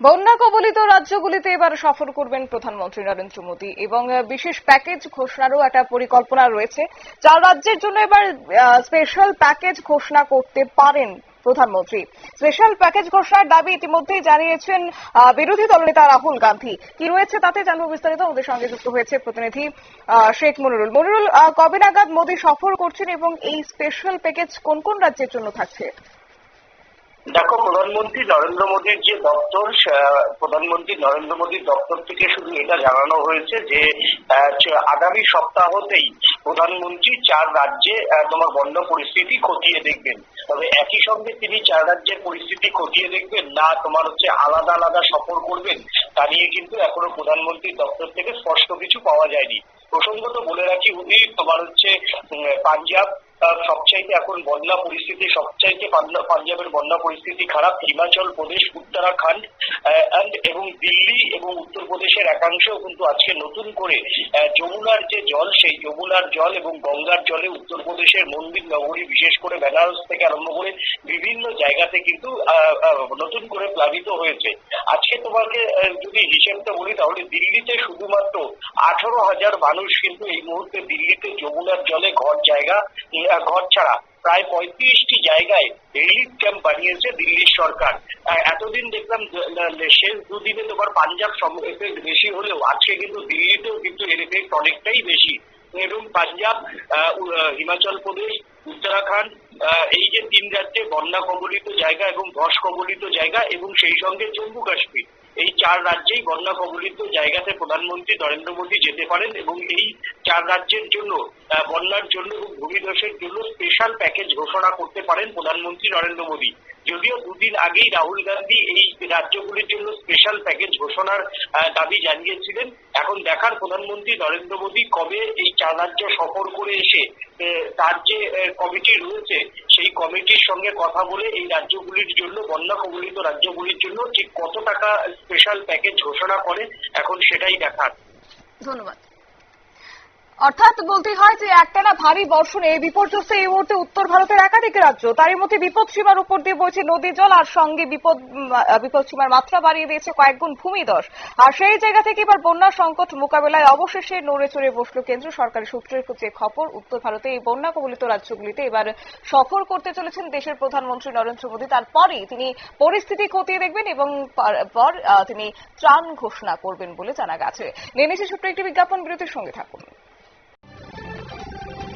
বন্যা কবলিত রাজ্যগুলিতে এবার সফর করবেন প্রধানমন্ত্রী নরেন্দ্র মোদী এবং বিশেষ প্যাকেজ ঘোষণারও একটা পরিকল্পনা রয়েছে। চার রাজ্যের জন্য এবার স্পেশাল প্যাকেজ ঘোষণা করতে পারেন প্রধানমন্ত্রী। স্পেশাল প্যাকেজ ঘোষণার দাবি ইতিমধ্যেই জানিয়েছেন বিরোধী দলনেতা রাহুল গান্ধী। কি রয়েছে তাতে জানব বিস্তারিত, ওদের সঙ্গে যুক্ত হয়েছে প্রতিনিধি শেখ মনিরুল মনিরুল কবে নাগাদ মোদী সফর করছেন এবং এই স্পেশাল প্যাকেজ কোন কোন রাজ্যের জন্য থাকছে? দেখো, প্রধানমন্ত্রী নরেন্দ্র মোদীর যে দপ্তর প্রধানমন্ত্রী নরেন্দ্র মোদীর দপ্তর থেকে শুধু এটা জানানো হয়েছে যে আগামী সপ্তাহতেই প্রধানমন্ত্রী চার রাজ্যে তোমার বন্যা পরিস্থিতি খতিয়ে দেখবেন। তবে একই সঙ্গে তিনি চার রাজ্যের পরিস্থিতি খতিয়ে দেখবেন, না তোমার হচ্ছে আলাদা আলাদা সফর করবেন, তা নিয়ে কিন্তু এখনও প্রধানমন্ত্রীর দপ্তর থেকে স্পষ্ট কিছু পাওয়া যায়নি। প্রসঙ্গত বলে রাখি, উনি তোমার হচ্ছে পাঞ্জাব আহ, সবচাইতে এখন বন্যা পরিস্থিতি সবচাইতে পাঞ্জাবের বন্যা পরিস্থিতি খারাপ। হিমাচল প্রদেশ উত্তরাখণ্ড এবং দিল্লি এবং উত্তরপ্রদেশের একাংশেও কিন্তু আজকে নতুন করে যমুনার যে জল সেই যমুনার জল এবং গঙ্গার জলে উত্তরপ্রদেশের মন্দির নগরী বিশেষ করে বেনারস থেকে আরম্ভ করে বিভিন্ন জায়গাতে কিন্তু নতুন করে প্লাবিত হয়েছে। আজকে তোমাকে যদি হিসেবটা বলি তাহলে দিল্লিতে শুধুমাত্র আঠারো হাজার মানুষ কিন্তু এই মুহূর্তে দিল্লিতে যমুনার জলে ঘর জায়গা ঘর ছাড়া প্রায় পঁয়ত্রিশটি জায়গায় রিলিফ ক্যাম্প বানিয়েছে দিল্লির সরকার। এতদিন দেখলাম শেষ দুদিনে তোমার পাঞ্জাব এফেক্ট বেশি হলেও আজকে কিন্তু দিল্লিতেও কিন্তু এর এফেক্ট অনেকটাই বেশি। এবং পাঞ্জাব হিমাচল প্রদেশ, উত্তরাখণ্ড এই যে তিন রাজ্যে বন্যা কবলিত জায়গা এবং ধস কবলিত জায়গা এবং সেই সঙ্গে জম্মু কাশ্মীর, এই চার রাজ্যেই বন্যা কবলিত জায়গাতে প্রধানমন্ত্রী নরেন্দ্র মোদী যেতে পারেন এবং এই চার রাজ্যের জন্য বন্যার জন্য এবং ভূমিধসের জন্য স্পেশাল প্যাকেজ ঘোষণা করতে পারেন প্রধানমন্ত্রী নরেন্দ্র মোদী। যদিও দুদিন আগেই রাহুল গান্ধী এই রাজ্যগুলির জন্য স্পেশাল প্যাকেজ ঘোষণার দাবি জানিয়েছিলেন। এখন দেখার প্রধানমন্ত্রী নরেন্দ্র মোদী কবে এই চার রাজ্য সফর করে এসে তার যে কমিটি রয়েছে, সেই কমিটির সঙ্গে কথা বলে এই রাজ্যগুলির জন্য, বন্যা কবলিত রাজ্যগুলির জন্য ঠিক কত টাকা স্পেশাল প্যাকেজ ঘোষণা করে, এখন সেটাই দেখার। ধন্যবাদ। অর্থাৎ বলতে হয় যে একটানা ভারী বর্ষণে বিপর্যস্ত এই মুহূর্তে উত্তর ভারতের একাধিক রাজ্য তারই মধ্যে বিপদ সীমার উপর দিয়ে বইছে নদী জল, আর সঙ্গে বিপদ বিপদ সীমার মাত্রা বাড়িয়ে দিয়েছে কয়েকগুণ ভূমিধস। আর সেই জায়গা থেকে এবার বন্যা সংকট মোকাবেলায় অবশেষে নড়ে চড়ে বসল কেন্দ্র সরকারি সূত্রের যে খবর, উত্তর ভারতে এই বন্যা কবলিত রাজ্যগুলিতে এবার সফর করতে চলেছেন দেশের প্রধানমন্ত্রী নরেন্দ্র মোদী। তারপরেই তিনি পরিস্থিতি খতিয়ে দেখবেন এবং পর- তিনি ত্রাণ ঘোষণা করবেন বলে জানা গেছে। নেমেছে ছোট্ট একটি বিজ্ঞাপন, বিরতির সঙ্গে থাকুন।